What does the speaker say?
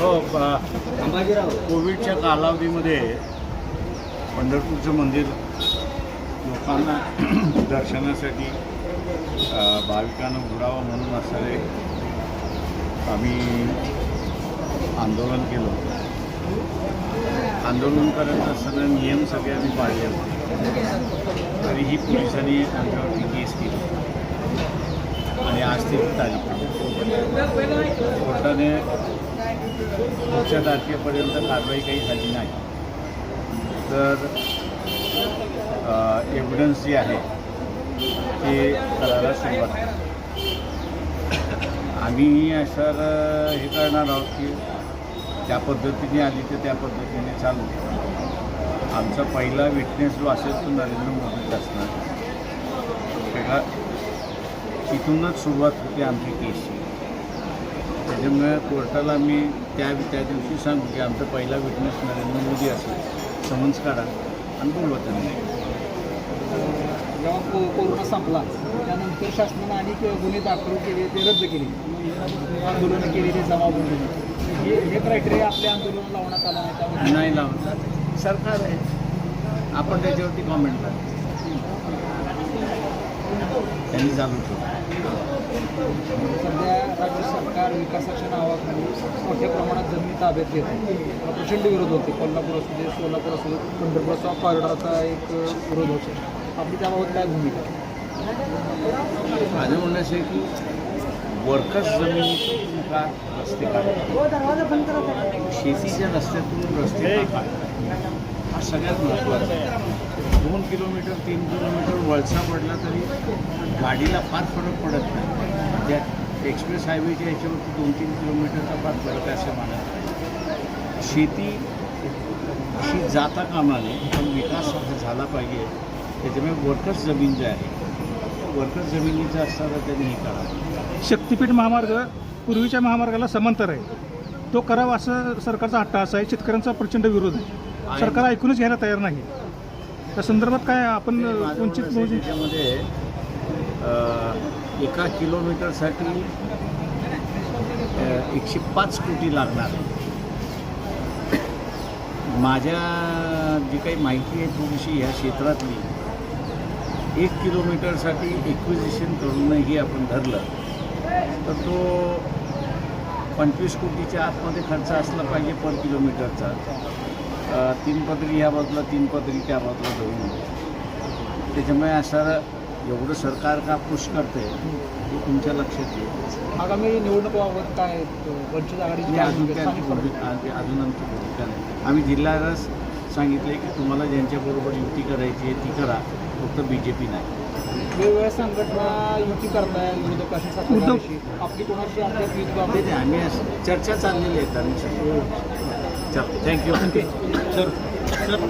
हो, प- कोविडच्या कालावधीमध्ये पंढरपूरचं मंदिर लोकांना दर्शनासाठी भाविकांना उघडावं म्हणून असणारे आम्ही आंदोलन केलं. होतं आंदोलन करत असताना नियम सगळे आम्ही पाळले. होते तरीही पोलिसांनी आमच्यावरती केस केली. आणि आज ती तारीख. कोर्टाने पुढच्या तारखेपर्यंत कारवाई काही झाली नाही. तर एव्हिडन्स जी आहे ते करायला सुरुवात आम्ही अशा हे करणार आहोत की त्या पद्धतीने आली तर त्या पद्धतीने चालू. आमचा पहिला विटनेस जो असेल तो नरेंद्र मोदीच असणार. तेव्हा तिथूनच सुरुवात होते आमची केसची. त्याच्यामुळे कोर्टाला मी त्या त्या दिवशी सांगू की आमचा पहिला विटनेस नरेंद्र मोदी असेल. समन्स काढा आणि बोलवा त्यांनी. जेव्हा को कोरोना संपला त्यानंतर शासनानं अनेक गुन्हे दाखल केले ते रद्द केले. आंदोलनं केली ते जमावबंदी हे हे क्रायटेरिया आपल्या आंदोलन लावण्यात आला नाही नाही लावणार सरकार आहे. आपण त्याच्यावरती कॉमेंट करा. त्यांनी चालू ठेवलं. सध्या राज्य सरकार विकासाच्या नावाखाली मोठ्या प्रमाणात जमीन ताब्यात घेत प्रचंड विरोध होते कोल्हापूर असू दे सोलापूर असू दे पंढरपूर असो कॉरिडॉरचा एक विरोध होतो आपली त्याबाबत काय भूमिका? आहे? माझं म्हणणं असं आहे की वर्कर्स जमिनीतून का रस्ते शेतीच्या रस्त्यातून रस्ते हा. सगळ्यात महत्त्वाचा आहे. दोन किलोमीटर तीन किलोमीटर वळसा पडला तरी गाडीला फार फरक पडत नाही. त्या एक्सप्रेस हायवेच्या याच्यावरती दोन तीन किलोमीटरचा फार फरक असं मला शेती अशी जाता कामा नये पण विकास झाला पाहिजे. त्याच्यामुळे वर्कर्स जमीन जे आहे वर्कर्स जमिनीचं असताना त्यांनी हे करावं शक्तीपीठ महामार्ग पूर्वीच्या महामार्गाला समांतर आहे. तो करावा असं सरकारचा हट्टा असा आहे. शेतकऱ्यांचा प्रचंड विरोध आहे. सरकार ऐकूनच घ्यायला तयार नाही. त्या संदर्भात काय आपण वंचित त्याच्यामध्ये एका किलोमीटरसाठी एकशे पाच कोटी लागणार. माझ्या जी काही माहिती आहे थोडीशी ह्या क्षेत्रातली एक किलोमीटरसाठी एक्विजिशन करूनही आपण धरलं तर तो पंचवीस कोटीच्या आतमध्ये खर्च असला पाहिजे पर किलोमीटरचा. तीन पदरी ह्या बाजूला तीन पदरी त्या बाजूला धरून. त्याच्यामुळे असणारं एवढं सरकार का पुश करते हे तुमच्या लक्षात येईल. आगामी निवडणुकाबाबत काय वंचित आघाडीची अजून काय अजून आमची भूमिका नाही. आम्ही जिल्ह्याला सांगितलं की तुम्हाला ज्यांच्याबरोबर युती करायची आहे ती करा. फक्त बी जे पी नाही. वेगवेगळ्या संघटना युती करताय विरोधकाशी आपली कोणाशी आम्ही चर्चा चाललेली आहेत आम्ही थँक्यू सर